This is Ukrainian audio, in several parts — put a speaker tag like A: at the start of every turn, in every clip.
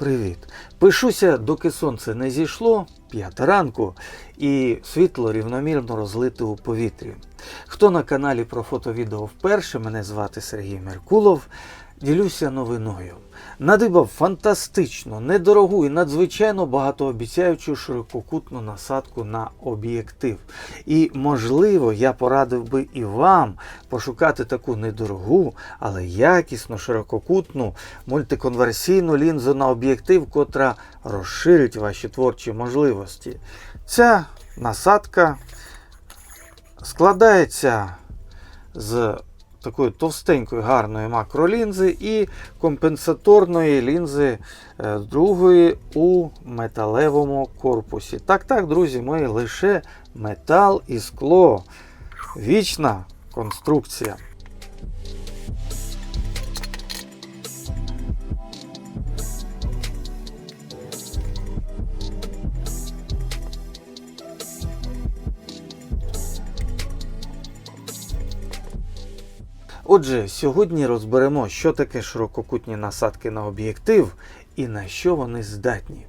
A: Привіт! Пишуся, доки сонце не зійшло, п'ята ранку, і світло рівномірно розлите у повітрі. Хто на каналі про фото-відео вперше, мене звати Сергій Меркулов. Ділюся новиною. Надибав фантастичну, недорогу і надзвичайно багатообіцяючу ширококутну насадку на об'єктив. І, можливо, я порадив би і вам пошукати таку недорогу, але якісну, ширококутну мультиконверсійну лінзу на об'єктив, котра розширить ваші творчі можливості. Ця насадка складається з такої товстенької гарної макролінзи і компенсаторної лінзи е, другої у металевому корпусі. Так, так, друзі мої, лише метал і скло. Вічна конструкція. Отже, сьогодні розберемо, що таке ширококутні насадки на об'єктив і на що вони здатні.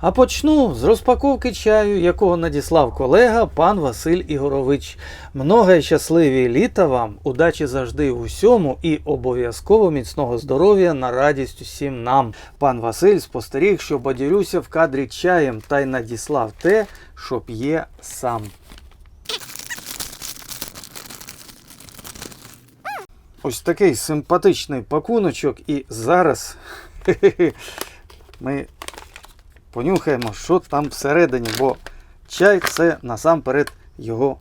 A: А почну з розпаковки чаю, якого надіслав колега пан Василь Ігорович. Много щасливі літа вам, удачі завжди в усьому і обов'язково міцного здоров'я на радість усім нам. Пан Василь спостеріг, що бадірюся в кадрі чаєм та й надіслав те, що п'є сам. Ось такий симпатичний пакуночок, і зараз ми понюхаємо, що там всередині, бо чай це насамперед його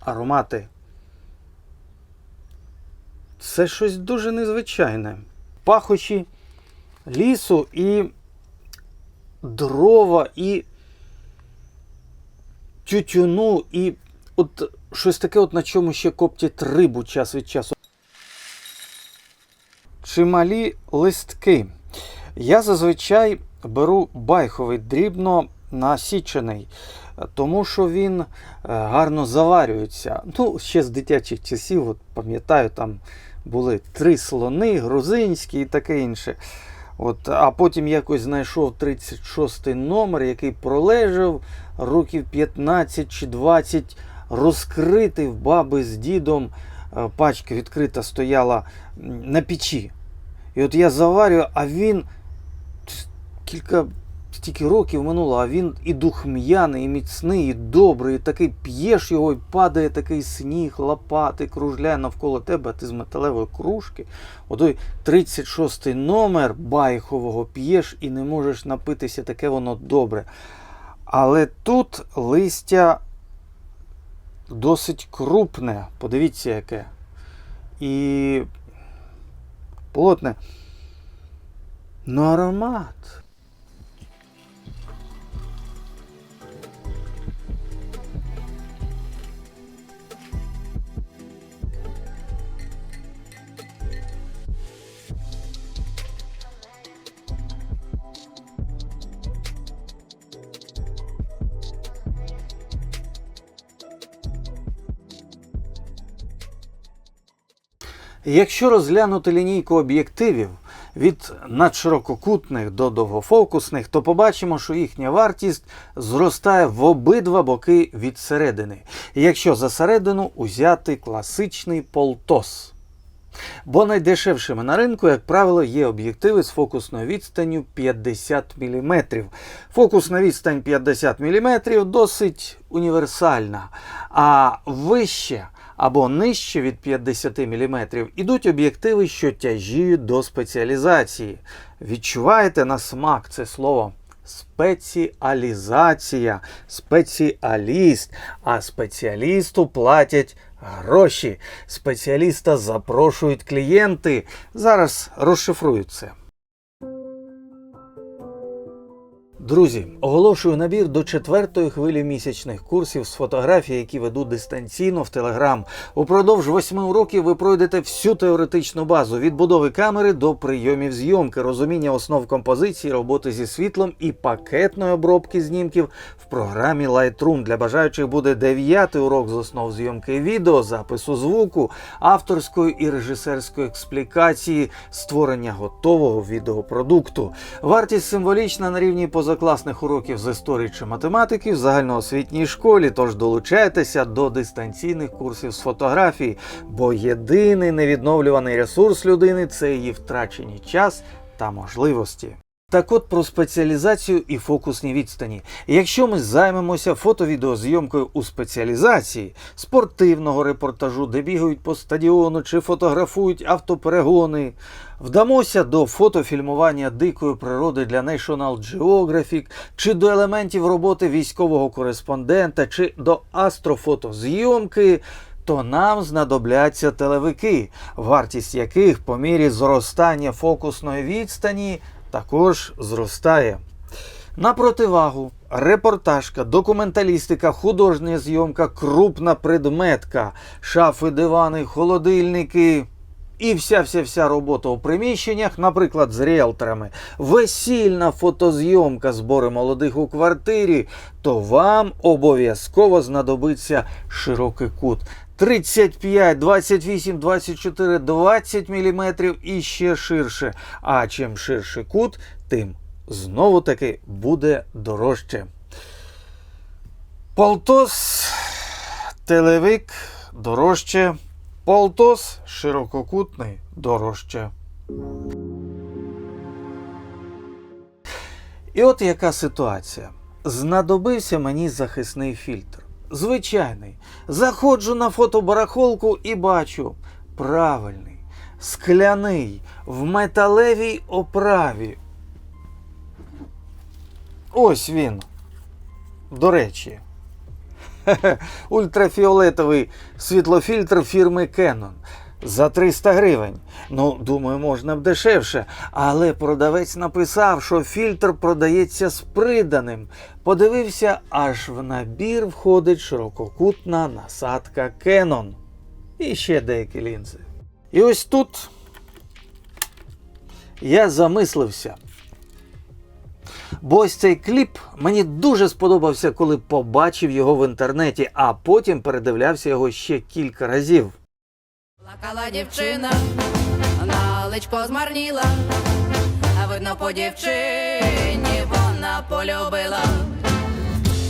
A: аромати. Це щось дуже незвичайне. Пахощі лісу і дрова, і тютюну, і от щось таке, от на чому ще коптять рибу час від часу. Чималі листки. Я зазвичай беру байховий дрібно насічений, тому що він е, гарно заварюється. Ну, ще з дитячих часів, от пам'ятаю, там були три слони, грузинські і таке інше. От, а потім якось знайшов 36-й номер, який пролежав років 15 чи 20, розкритий в баби з дідом. е, Пачка відкрита стояла на печі. І от я заварюю, а він кілька стільки років минуло, а він і духм'яний, і міцний, і добрий, і такий п'єш його, і падає такий сніг, лопати, кружляє навколо тебе, а ти з металевої кружки. Отой 36-й номер байхового п'єш і не можеш напитися, таке воно добре. Але тут листя досить крупне, подивіться яке. І плотне. Ну, аромат. Якщо розглянути лінійку об'єктивів від надширококутних до довгофокусних, то побачимо, що їхня вартість зростає в обидва боки від середини. Якщо за середину узяти класичний полтос. Бо найдешевшими на ринку, як правило, є об'єктиви з фокусною відстанню 50 мм. Фокусна відстань 50 мм досить універсальна. А вище або нижче від 50 мм ідуть об'єктиви, що тяжіють до спеціалізації. Відчуваєте на смак це слово? Спеціалізація, спеціаліст, а спеціалісту платять гроші. Спеціаліста запрошують клієнти. Зараз розшифрую це. Друзі, оголошую набір до четвертої хвилі місячних курсів з фотографії, які веду дистанційно в Телеграм. Упродовж восьми уроків ви пройдете всю теоретичну базу від будови камери до прийомів зйомки, розуміння основ композиції, роботи зі світлом і пакетної обробки знімків в програмі Lightroom. Для бажаючих буде дев'ятий урок з основ зйомки відео, запису звуку, авторської і режисерської експлікації, створення готового відеопродукту. Вартість символічна на рівні позакласних уроків з історії чи математики в загальноосвітній школі. Тож долучайтеся до дистанційних курсів з фотографії, бо єдиний невідновлюваний ресурс людини це її втрачені час та можливості. Так от про спеціалізацію і фокусні відстані. Якщо ми займемося фото-відеозйомкою у спеціалізації спортивного репортажу, де бігають по стадіону чи фотографують автоперегони, вдамося до фотофільмування дикої природи для National Geographic, чи до елементів роботи військового кореспондента, чи до астрофотозйомки, то нам знадобляться телевики, вартість яких по мірі зростання фокусної відстані також зростає. На противагу репортажка, документалістика, художня зйомка, крупна предметка, шафи, дивани, холодильники. І вся вся вся робота у приміщеннях, наприклад, з ріелторами, весільна фотозйомка збори молодих у квартирі, то вам обов'язково знадобиться широкий кут. 35, 28, 24, 20 мм і ще ширше. А чим ширший кут, тим знову таки буде дорожче. Полтос, телевик дорожче. Полтос ширококутний дорожче. І от яка ситуація. Знадобився мені захисний фільтр. Звичайний. Заходжу на фотобарахолку і бачу правильний, скляний, в металевій оправі. Ось він. До речі. Ультрафіолетовий світлофільтр фірми Canon. За 300 гривень. Ну, думаю, можна б дешевше. Але продавець написав, що фільтр продається з приданим. Подивився, аж в набір входить ширококутна насадка Canon. І ще деякі лінзи. І ось тут я замислився. Бо ось цей кліп мені дуже сподобався, коли побачив його в інтернеті, а потім передивлявся його ще кілька разів.
B: Плакала дівчина, наличко змарніла, а видно по дівчині вона полюбила.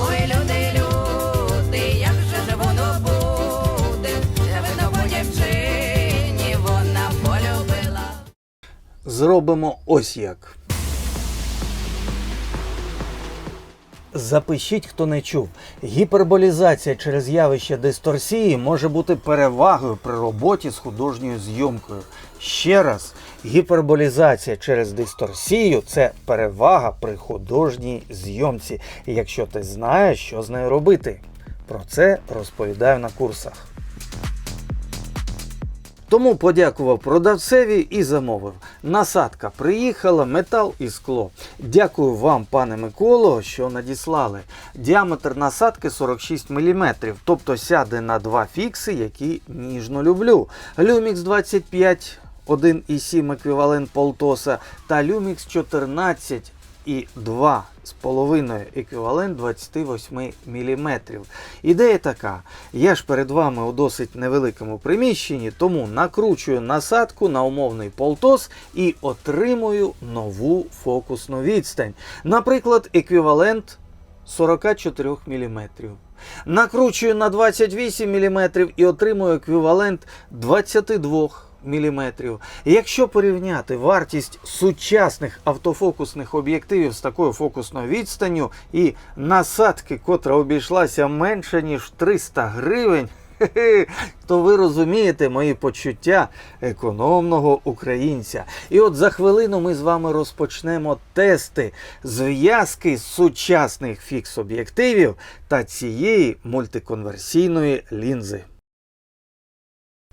B: Ой, люди, люди, як же ж воно буде, видно по дівчині вона полюбила.
A: Зробимо ось як. Запишіть, хто не чув. Гіперболізація через явище дисторсії може бути перевагою при роботі з художньою зйомкою. Ще раз, гіперболізація через дисторсію це перевага при художній зйомці. Якщо ти знаєш, що з нею робити. Про це розповідаю на курсах. Тому подякував продавцеві і замовив. Насадка приїхала, метал і скло. Дякую вам, пане Миколо, що надіслали. Діаметр насадки 46 мм, тобто сяде на два фікси, які ніжно люблю. Lumix 25 1,7 еквівалент Полтоса та Lumix 14 і 2,5 еквівалент 28 мм. Ідея така: я ж перед вами у досить невеликому приміщенні, тому накручую насадку на умовний полтос і отримую нову фокусну відстань. Наприклад, еквівалент 44 мм. Накручую на 28 мм і отримую еквівалент 22 мм. Якщо порівняти вартість сучасних автофокусних об'єктивів з такою фокусною відстанню і насадки, котра обійшлася менше ніж 300 гривень, то ви розумієте мої почуття економного українця. І от за хвилину ми з вами розпочнемо тести зв'язки сучасних фікс-об'єктивів та цієї мультиконверсійної лінзи.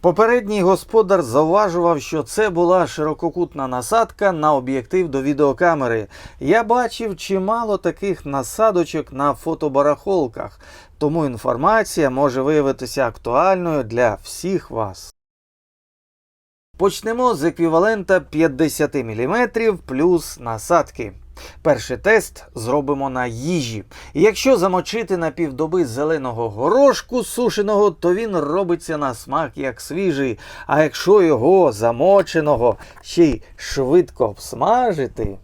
A: Попередній господар зауважував, що це була ширококутна насадка на об'єктив до відеокамери. Я бачив чимало таких насадочок на фотобарахолках, тому інформація може виявитися актуальною для всіх вас. Почнемо з еквівалента 50 мм плюс насадки. Перший тест зробимо на їжі. Якщо замочити на півдоби зеленого горошку сушеного, то він робиться на смак як свіжий. А якщо його замоченого ще й швидко обсмажити.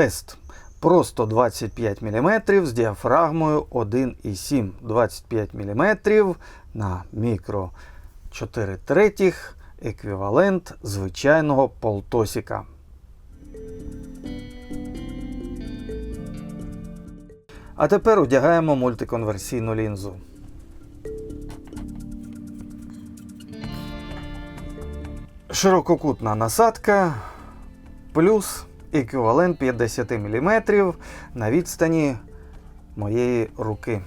A: Тест. Просто 25 мм з діафрагмою 1,7. 25 мм на мікро 4 третіх еквівалент звичайного полтосіка. А тепер одягаємо мультиконверсійну лінзу. Ширококутна насадка плюс еквівалент 50 мм на відстані моєї руки.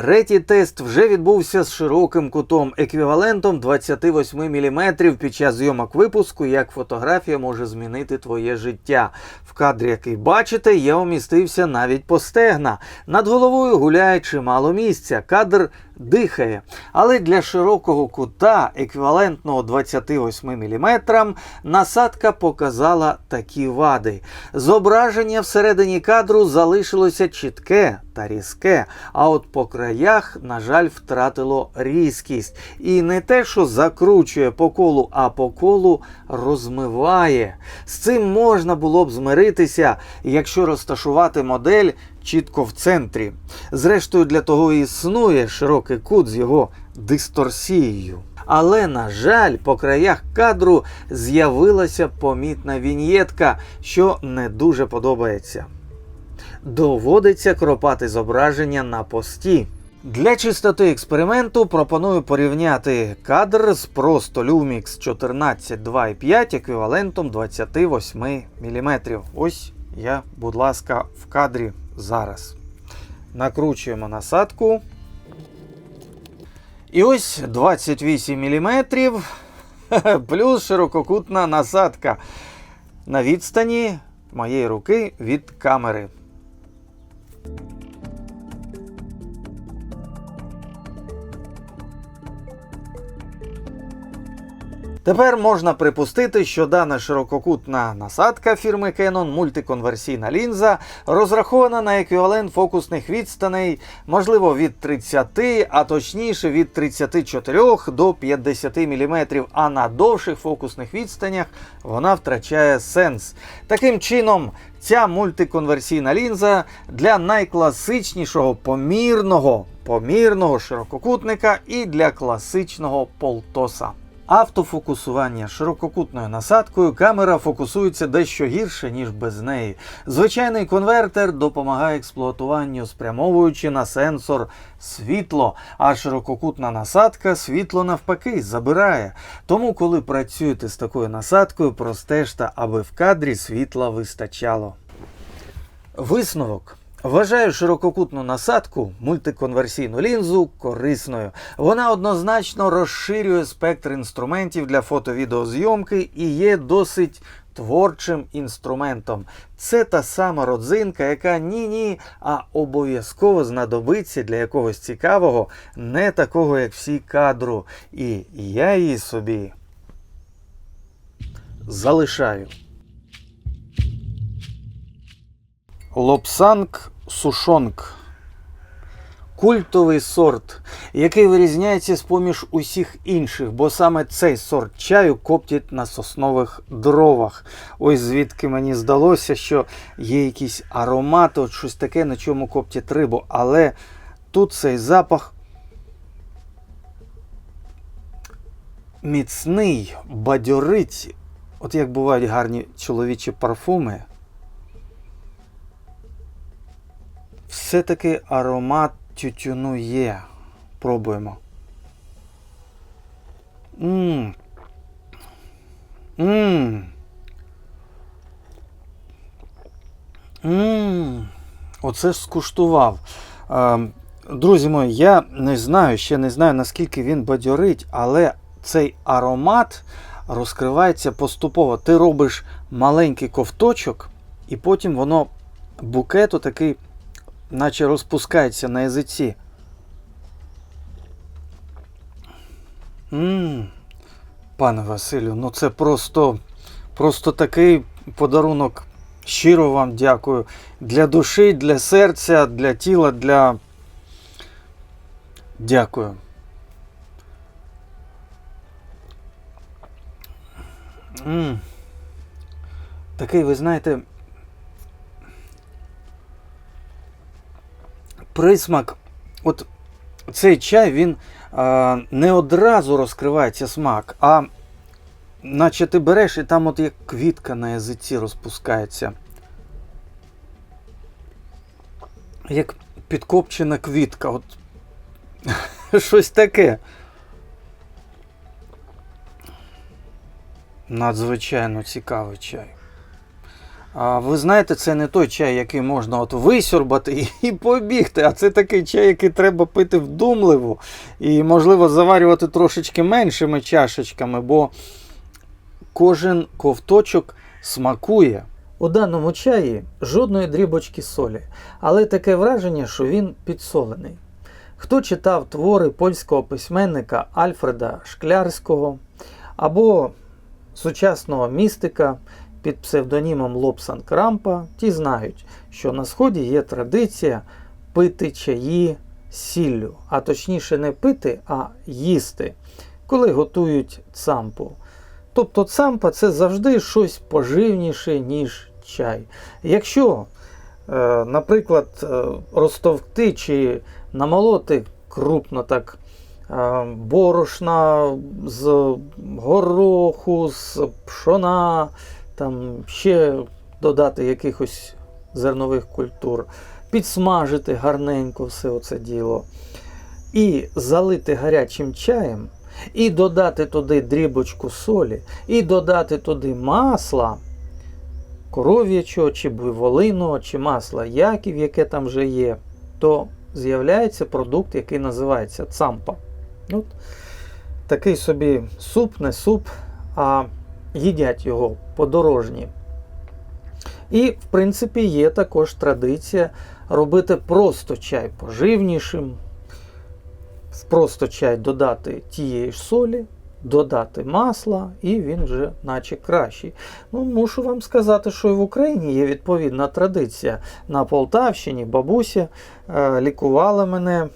A: Третій тест вже відбувся з широким кутом еквівалентом 28 мм під час зйомок випуску, як фотографія може змінити твоє життя. В кадрі, який бачите, я умістився навіть по стегна. Над головою гуляє чимало місця. Кадр дихає. Але для широкого кута, еквівалентного 28 мм, насадка показала такі вади. Зображення всередині кадру залишилося чітке та різке, а от по краях, на жаль, втратило різкість. І не те, що закручує по колу, а по колу розмиває. З цим можна було б змиритися, якщо розташувати модель чітко в центрі. Зрештою, для того і існує широкий кут з його дисторсією. Але, на жаль, по краях кадру з'явилася помітна віньєтка, що не дуже подобається. Доводиться кропати зображення на пості. Для чистоти експерименту пропоную порівняти кадр з просто Lumix 14.2.5 еквівалентом 28 мм. Ось я, будь ласка, в кадрі зараз. Накручуємо насадку. І ось 28 мм плюс ширококутна насадка на відстані моєї руки від камери. Тепер можна припустити, що дана ширококутна насадка фірми Canon мультиконверсійна лінза розрахована на еквівалент фокусних відстаней, можливо, від 30, а точніше від 34 до 50 мм, а на довших фокусних відстанях вона втрачає сенс. Таким чином, ця мультиконверсійна лінза для найкласичнішого помірного, помірного ширококутника і для класичного полтоса. Автофокусування ширококутною насадкою камера фокусується дещо гірше, ніж без неї. Звичайний конвертер допомагає експлуатуванню, спрямовуючи на сенсор світло, а ширококутна насадка світло навпаки забирає. Тому, коли працюєте з такою насадкою, простежте, аби в кадрі світла вистачало. Висновок. Вважаю ширококутну насадку, мультиконверсійну лінзу корисною. Вона однозначно розширює спектр інструментів для фото-відеозйомки і є досить творчим інструментом. Це та сама родзинка, яка ні-ні, а обов'язково знадобиться для якогось цікавого, не такого, як всі кадру. І я її собі залишаю. Лопсанг сушонг. Культовий сорт, який вирізняється з поміж усіх інших, бо саме цей сорт чаю коптять на соснових дровах. Ось звідки мені здалося, що є якийсь аромат, от щось таке, на чому коптять рибу. Але тут цей запах міцний, бадьорить. От як бувають гарні чоловічі парфуми. Все-таки аромат тютюну є. Пробуємо. Мм. Мм. Мм. Оце ж скуштував. Е, Друзі мої, я не знаю, ще не знаю, наскільки він бадьорить, але цей аромат розкривається поступово. Ти робиш маленький ковточок, і потім воно букету такий наче розпускається на язиці. Мм, пане Василю, ну це просто, просто такий подарунок. Щиро вам дякую. Для душі, для серця, для тіла, для. Дякую. М. Такий, ви знаєте, присмак. От цей чай він а, не одразу розкривається смак, а наче ти береш і там от як квітка на язиці розпускається. Як підкопчена квітка. От щось таке. Надзвичайно цікавий чай. А ви знаєте, це не той чай, який можна от висюрбати і, побігти, а це такий чай, який треба пити вдумливо і, можливо, заварювати трошечки меншими чашечками, бо кожен ковточок смакує. У даному чаї жодної дрібочки солі, але таке враження, що він підсолений. Хто читав твори польського письменника Альфреда Шклярського або сучасного містика під псевдонімом Лобсан Крампа, ті знають, що на сході є традиція пити чаї сіллю, а точніше не пити, а їсти, коли готують цампу. Тобто цампа це завжди щось поживніше, ніж чай. Якщо, е, наприклад, е, розтовкти чи намолоти крупно так е, борошна з гороху, з пшона, там ще додати якихось зернових культур, підсмажити гарненько все оце діло. І залити гарячим чаєм, і додати туди дрібочку солі, і додати туди масла коров'ячого, чи буйволиного, чи масла яків, яке там вже є, то з'являється продукт, який називається цампа. От Такий собі суп, не суп, а їдять його подорожні. І, в принципі, є також традиція робити просто чай поживнішим, в просто чай додати тієї ж солі, додати масла, і він вже наче кращий. Ну, мушу вам сказати, що і в Україні є відповідна традиція. На Полтавщині бабуся е, лікувала мене.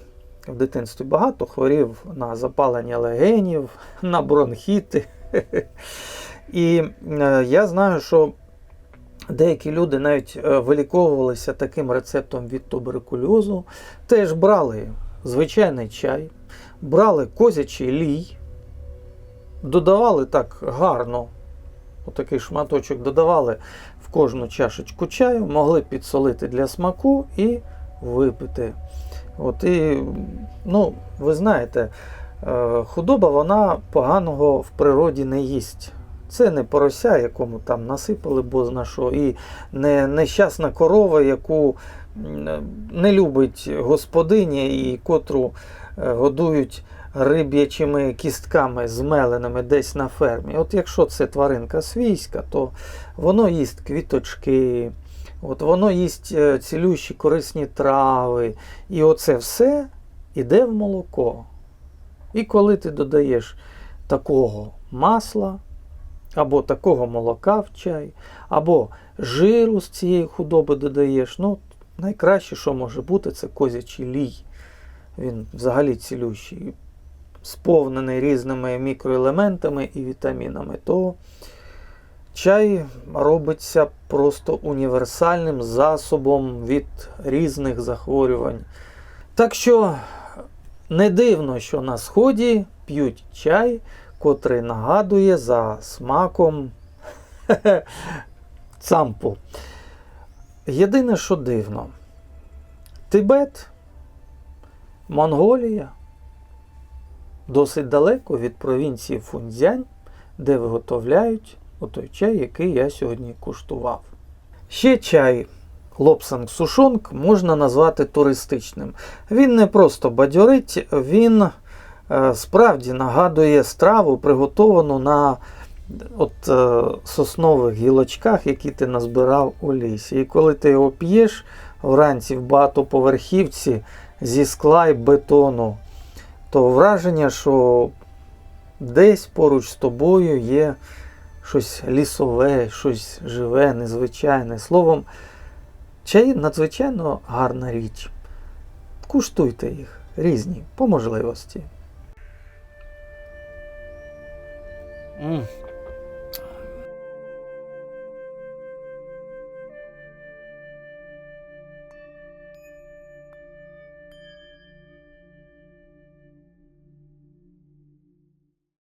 A: В дитинстві багато хворів на запалення легенів, на бронхіти. І е, я знаю, що деякі люди навіть е, виліковувалися таким рецептом від туберкульозу. Теж брали звичайний чай, брали козячий лій, додавали так гарно, отакий шматочок додавали в кожну чашечку чаю, могли підсолити для смаку і випити. От і, ну, ви знаєте, е, худоба вона поганого в природі не їсть. Це не порося, якому там насипали бозна що, і не нещасна корова, яку не любить господиня і котру е, годують риб'ячими кістками змеленими десь на фермі. От якщо це тваринка свійська, то воно їсть квіточки, от воно їсть е, цілющі корисні трави. І оце все іде в молоко. І коли ти додаєш такого масла, або такого молока в чай, або жиру з цієї худоби додаєш, ну, найкраще, що може бути, це козячий лій. Він взагалі цілющий, сповнений різними мікроелементами і вітамінами, то чай робиться просто універсальним засобом від різних захворювань. Так що не дивно, що на сході п'ють чай, котрий нагадує за смаком цампу. Єдине, що дивно, Тибет, Монголія досить далеко від провінції Фунцзянь, де виготовляють отой чай, який я сьогодні куштував. Ще чай Лопсанг Сушонг можна назвати туристичним. Він не просто бадьорить, він справді нагадує страву, приготовану на от, е, соснових гілочках, які ти назбирав у лісі. І коли ти його п'єш вранці в багатоповерхівці зі скла й бетону, то враження, що десь поруч з тобою є щось лісове, щось живе, незвичайне. Словом, чай надзвичайно гарна річ. Куштуйте їх різні по можливості. 嗯。